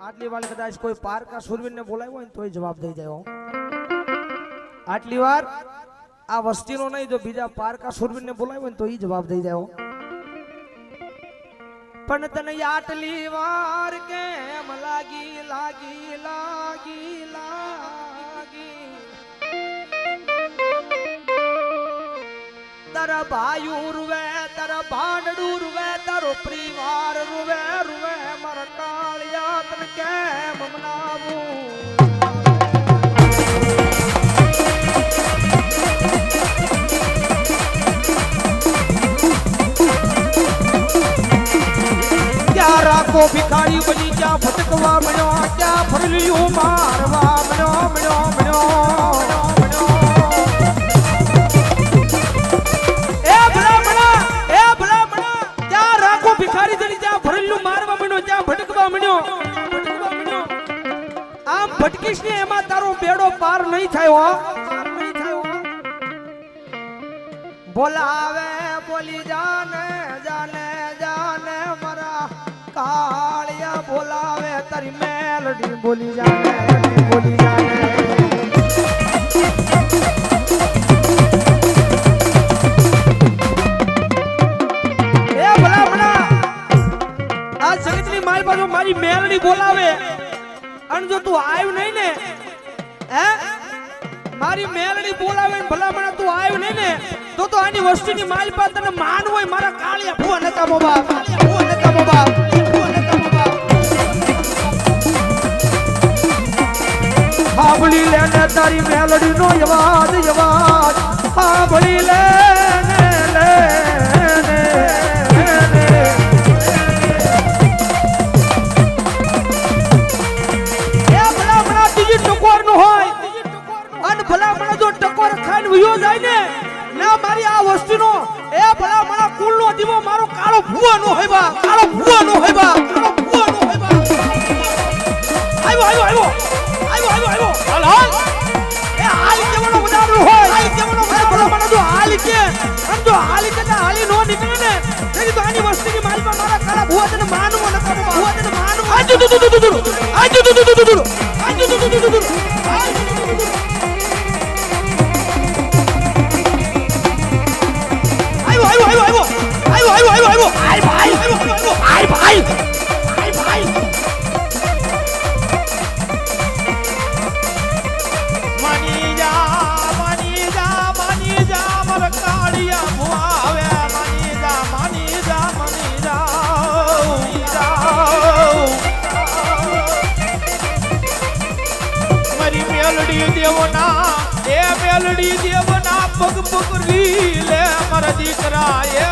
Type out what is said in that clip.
આટલી વાર કદાચ કોઈ પારકા સુરવીરને બોલાવ્યો હોય ને તોય જવાબ દઈ જાય હો. આટલી વાર આ વસ્તીનો નહીં જો બીજા પારકા સુરવીરને બોલાવ્યો હોય ને તો એ જવાબ દઈ જાય હો. પણ તને આટલી વાર કેમ લાગી લાગી લાગી લાગી તારા ભાઈ રૂવે તારા ભાંડડું રૂવે તારો પરિવાર રૂવે રૂવે મારા કાળિયા તને કેમ મનાવું રાખો ભિખારી બની ક્યાં ભટકવા મળ્યો ક્યાં ફરલિયું મારવા મળ્યો મળ્યો? આમ ને એમાં તારો બેડો પાર નહીં થાય બોલાવે, બોલી જાને જાને જાને મારા કાળિયા, બોલાવે તારી મેલડી, બોલી જાને બોલી જાને. જગતની મારી બાજુ મારી મેલડી બોલાવે. અને જો તું આવ્યો નહીં ને, હે? મારી મેલડી બોલાવે ને ભલામણ તું આવ્યો નહીં ને, તો તો આની વસ્તુની માલ પર તને માન હોય, મારા કાળિયા ભૂવા નતા મોબા કાળિયા ભૂવા નકા મોબા સાંભળી લે તારી મેલડી નો અવાજ અવાજ. જાય ને ના મારી આ વસ્તુનો એ ભલામણા કુળનો દીવો મારો કાળો ભૂવા નો હોય બા કાળો ભૂવા નો હોય બા કાળો ભૂવા નો હોય બા આવ્યો આવ્યો આવ્યો આવ્યો આવ્યો આવ્યો હાલ હાલ એ હાલ કેવડો વધારો હોય હાલ કેવડો વધારો ભલામણા જો હાલ કે આમ જો હાલ કે હાલી નો નીકળે ને તેની તો આની વસ્તુની માલ પર મારા કાળા ભૂવા તને માનવો ન કરો ભૂવા તને માનવો આજુ દુ દુ દુ દુ દુ આજુ દુ દુ દુ દુ આજુ દુ દુ દુ દુ આવ્યો આવ્યો આવ્યો ભાઈ. ભાઈ ભાઈ. ભાઈ ભાઈ. માની જા માની જા માની જા મર કાળિયા ભુઆવે માની જા માની જા માની જા મારી મેલડી દેવના એ મેલડી દેવના પગ પકડી લે. મારા દીકરા એ